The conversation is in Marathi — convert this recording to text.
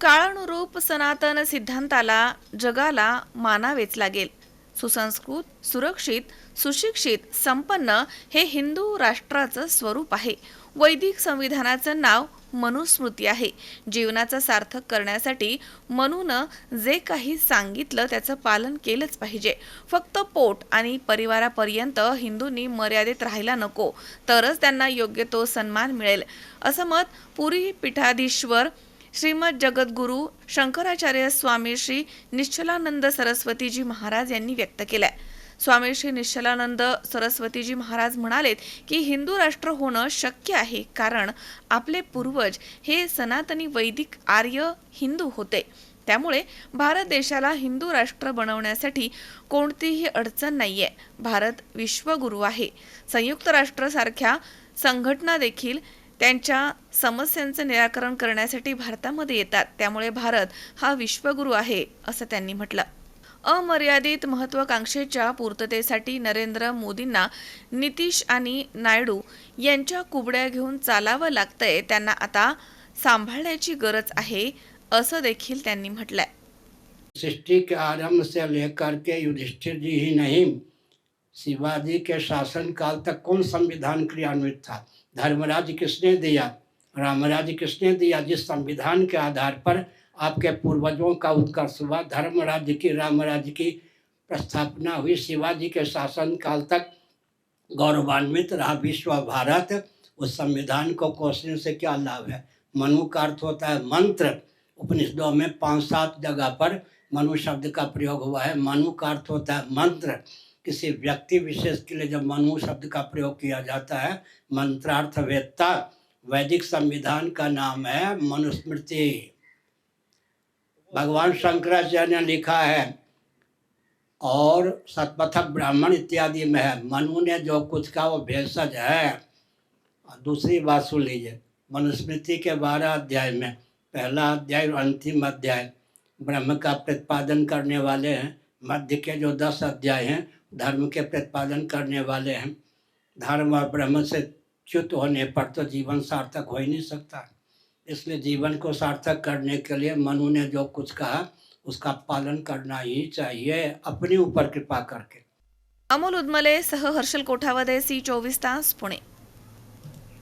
काळानुरूप सनातन सिद्धांताला जगाला मानावेच लागेल. सुसंस्कृत सुरक्षित सुशिक्षित संपन्न हे हिंदू राष्ट्राचं स्वरूप आहे. वैदिक संविधानाचं नाव मनुस्मृती आहे. जीवनाचं सार्थक करण्यासाठी मनून जे काही सांगितलं त्याचं पालन केलंच पाहिजे. फक्त पोट आणि परिवारापर्यंत हिंदूंनी मर्यादित राहायला नको. तरच त्यांना योग्य तो सन्मान मिळेल. असं मत पुरी पीठाधीश्वर श्रीमद जगद्गुरू शंकराचार्य स्वामी श्री निश्चलानंद सरस्वतीजी महाराज यांनी व्यक्त केलाय. स्वामी श्री निश्चलानंद सरस्वतीजी महाराज म्हणालेत की हिंदू राष्ट्र होणं शक्य आहे कारण आपले पूर्वज हे सनातनी वैदिक आर्य हिंदू होते. त्यामुळे भारत देशाला हिंदू राष्ट्र बनवण्यासाठी कोणतीही अडचण नाहीये. भारत विश्वगुरू आहे. संयुक्त राष्ट्रासारख्या संघटना देखील त्यांच्या समस्यांचं निराकरण करण्यासाठी भारतामध्ये येतात. त्यामुळे भारत हा विश्वगुरू आहे असं त्यांनी म्हटलं. अमर्यादित महत्वाकांक्षेच्या पूर्ततेसाठी नरेंद्र मोदींना नितीश आणि नायडू यांच्या कुबड्या घेऊन चालावं लागतंय त्यांना आता सांभाळण्याची गरज आहे असं देखील त्यांनी म्हटलंय. सृष्टि के आरंभ से लेकर के युधिष्ठिर जी ही नहीं शिवाजी के शासन काल तक कौन संविधान क्रियान्वित था? धर्मराज किसने दिया? रामराज किसने दिया? जिस संविधान के आधार पर आपके पूर्वजों का उत्कर्ष हुआ धर्म राज्य की राम राज्य की प्रस्थापना हुई। शिवाजी के शासन काल तक गौरवान्वित रहा विश्व भारत। उस संविधान को कोसने से क्या लाभ है? मनु का अर्थ होता है मंत्र। उपनिषदों में पाँच सात जगह पर मनु शब्द का प्रयोग हुआ है। मनु का अर्थ होता है मंत्र। किसी व्यक्ति विशेष के लिए जब मनु शब्द का प्रयोग किया जाता है मंत्रार्थ वेदता वैदिक संविधान का नाम है मनुस्मृति। भगवान शंकराचार्य ने लिखा है, और सतपथक ब्राह्मण इत्यादि में है। मनु ने जो कुछ कहा वो भेषज है। दूसरी बात सुन लीजिए, मनुस्मृति के बारह अध्याय में, पहला अध्याय और अंतिम अध्याय ब्रह्म का प्रतिपादन करने वाले हैं। मध्य के जो दस अध्याय हैं धर्म के प्रतिपादन करने वाले हैं। धर्म और ब्रह्म से च्युत होने पर तो जीवन सार्थक हो ही नहीं सकता। इसलिए जीवन को सार्थक करने के लिए मनु ने जो कुछ कहा, उसका पालन करना ही चाहिए, अपने ऊपर कृपा करके। अमोल उदमले, सह हर्षल कोठावदे, सी चोवीस तास, पुणे।